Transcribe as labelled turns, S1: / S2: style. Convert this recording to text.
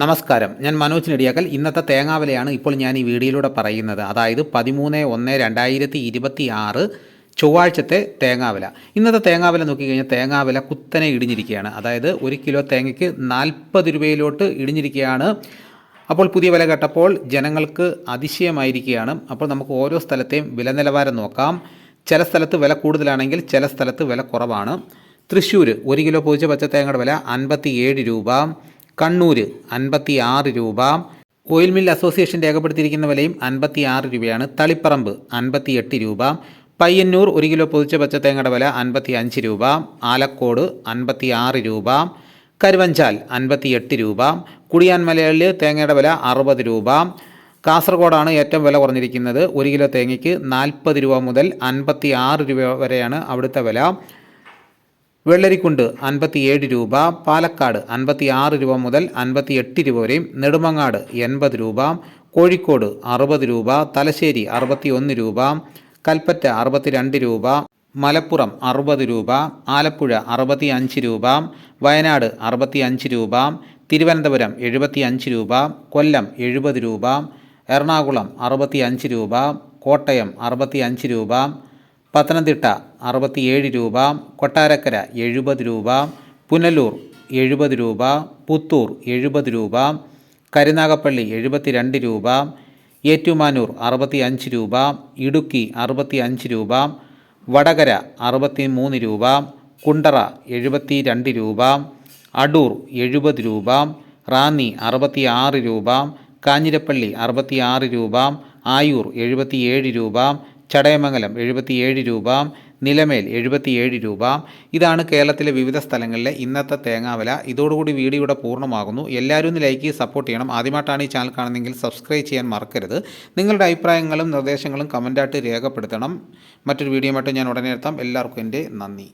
S1: നമസ്കാരം. ഞാൻ മനോജ് നെടിയാക്കൽ. ഇന്നത്തെ തേങ്ങാവിലയാണ് ഇപ്പോൾ ഞാൻ ഈ വീഡിയോയിലൂടെ പറയുന്നത്. അതായത് പതിമൂന്ന് ഒന്ന് രണ്ടായിരത്തി ഇരുപത്തി ആറ് ചൊവ്വാഴ്ചത്തെ തേങ്ങാവില. ഇന്നത്തെ തേങ്ങാവില നോക്കിക്കഴിഞ്ഞാൽ തേങ്ങാവില കുത്തനെ ഇടിഞ്ഞിരിക്കുകയാണ്. അതായത് ഒരു കിലോ തേങ്ങയ്ക്ക് നാൽപ്പത് രൂപയിലോട്ട് ഇടിഞ്ഞിരിക്കുകയാണ്. അപ്പോൾ പുതിയ വില കേട്ടപ്പോൾ ജനങ്ങൾക്ക് അതിശയമായിരിക്കുകയാണ്. അപ്പോൾ നമുക്ക് ഓരോ സ്ഥലത്തെയും വില നിലവാരം നോക്കാം. ചില സ്ഥലത്ത് വില കൂടുതലാണെങ്കിൽ ചില സ്ഥലത്ത് വില കുറവാണ്. തൃശ്ശൂർ ഒരു കിലോ പൂച്ച പച്ച തേങ്ങയുടെ വില അൻപത്തി ഏഴ് രൂപ. കണ്ണൂർ അൻപത്തി ആറ് രൂപ. ഓയിൽ മിൽ അസോസിയേഷൻ രേഖപ്പെടുത്തിയിരിക്കുന്ന വിലയും അൻപത്തി ആറ് രൂപയാണ്. തളിപ്പറമ്പ് അൻപത്തി എട്ട് രൂപ. പയ്യന്നൂർ ഒരു കിലോ പൊതിച്ച പച്ചത്തേങ്ങയുടെ വില അൻപത്തി അഞ്ച് രൂപ. ആലക്കോട് അൻപത്തി ആറ് രൂപ. കരുവഞ്ചാൽ അൻപത്തി എട്ട് രൂപ. കുടിയാൻമലയിൽ തേങ്ങയുടെ വില അറുപത് രൂപ. കാസർഗോഡാണ് ഏറ്റവും വില കുറഞ്ഞിരിക്കുന്നത്. ഒരു കിലോ തേങ്ങയ്ക്ക് നാൽപ്പത് രൂപ മുതൽ അൻപത്തി ആറ് രൂപ വരെയാണ് അവിടുത്തെ വില. വെള്ളരിക്കുണ്ട് അൻപത്തിയേഴ് രൂപ പാലക്കാട് അൻപത്തി ആറ് രൂപ മുതൽ അൻപത്തി എട്ട് രൂപ വരെയും നെടുമങ്ങാട് എൺപത് രൂപ കോഴിക്കോട് അറുപത് രൂപ തലശ്ശേരി അറുപത്തി ഒന്ന് രൂപ കൽപ്പറ്റ അറുപത്തിരണ്ട് രൂപ മലപ്പുറം അറുപത് രൂപ ആലപ്പുഴ അറുപത്തി അഞ്ച് രൂപ വയനാട് അറുപത്തി അഞ്ച് രൂപ തിരുവനന്തപുരം എഴുപത്തി അഞ്ച് രൂപ കൊല്ലം എഴുപത് രൂപ എറണാകുളം അറുപത്തി അഞ്ച് രൂപ കോട്ടയം അറുപത്തി അഞ്ച് രൂപ പത്തനംതിട്ട അറുപത്തിയേഴ് രൂപ കൊട്ടാരക്കര എഴുപത് രൂപ പുനലൂർ എഴുപത് രൂപ പുത്തൂർ എഴുപത് രൂപ കരുനാഗപ്പള്ളി എഴുപത്തിരണ്ട് രൂപ ഏറ്റുമാനൂർ അറുപത്തി അഞ്ച് രൂപ ഇടുക്കി അറുപത്തി അഞ്ച് രൂപ വടകര അറുപത്തി മൂന്ന് രൂപ കുണ്ടറ എഴുപത്തി രണ്ട് രൂപ അടൂർ എഴുപത് രൂപ റാന്നി അറുപത്തി ആറ് രൂപ കാഞ്ഞിരപ്പള്ളി അറുപത്തി ആറ് രൂപ ആയൂർ എഴുപത്തിയേഴ് രൂപ ചടയമംഗലം എഴുപത്തിയേഴ് രൂപ നിലമേൽ എഴുപത്തിയേഴ് രൂപ. ഇതാണ് കേരളത്തിലെ വിവിധ സ്ഥലങ്ങളിലെ ഇന്നത്തെ തേങ്ങാവില ഇതോടുകൂടി വീഡിയോ ഇവിടെ പൂർണമാകുന്നു. എല്ലാവരും ഒന്ന് ലൈക്ക് സപ്പോർട്ട് ചെയ്യണം. ആദ്യമായിട്ടാണ് ഈ ചാനൽ കാണുന്നതെങ്കിൽ സബ്സ്ക്രൈബ് ചെയ്യാൻ മറക്കരുത്. നിങ്ങളുടെ അഭിപ്രായങ്ങളും നിർദ്ദേശങ്ങളും കമന്റായിട്ട് രേഖപ്പെടുത്തണം. മറ്റൊരു വീഡിയോ ഞാൻ ഉടനെ എത്താം. എല്ലാവർക്കും എന്റെ നന്ദി.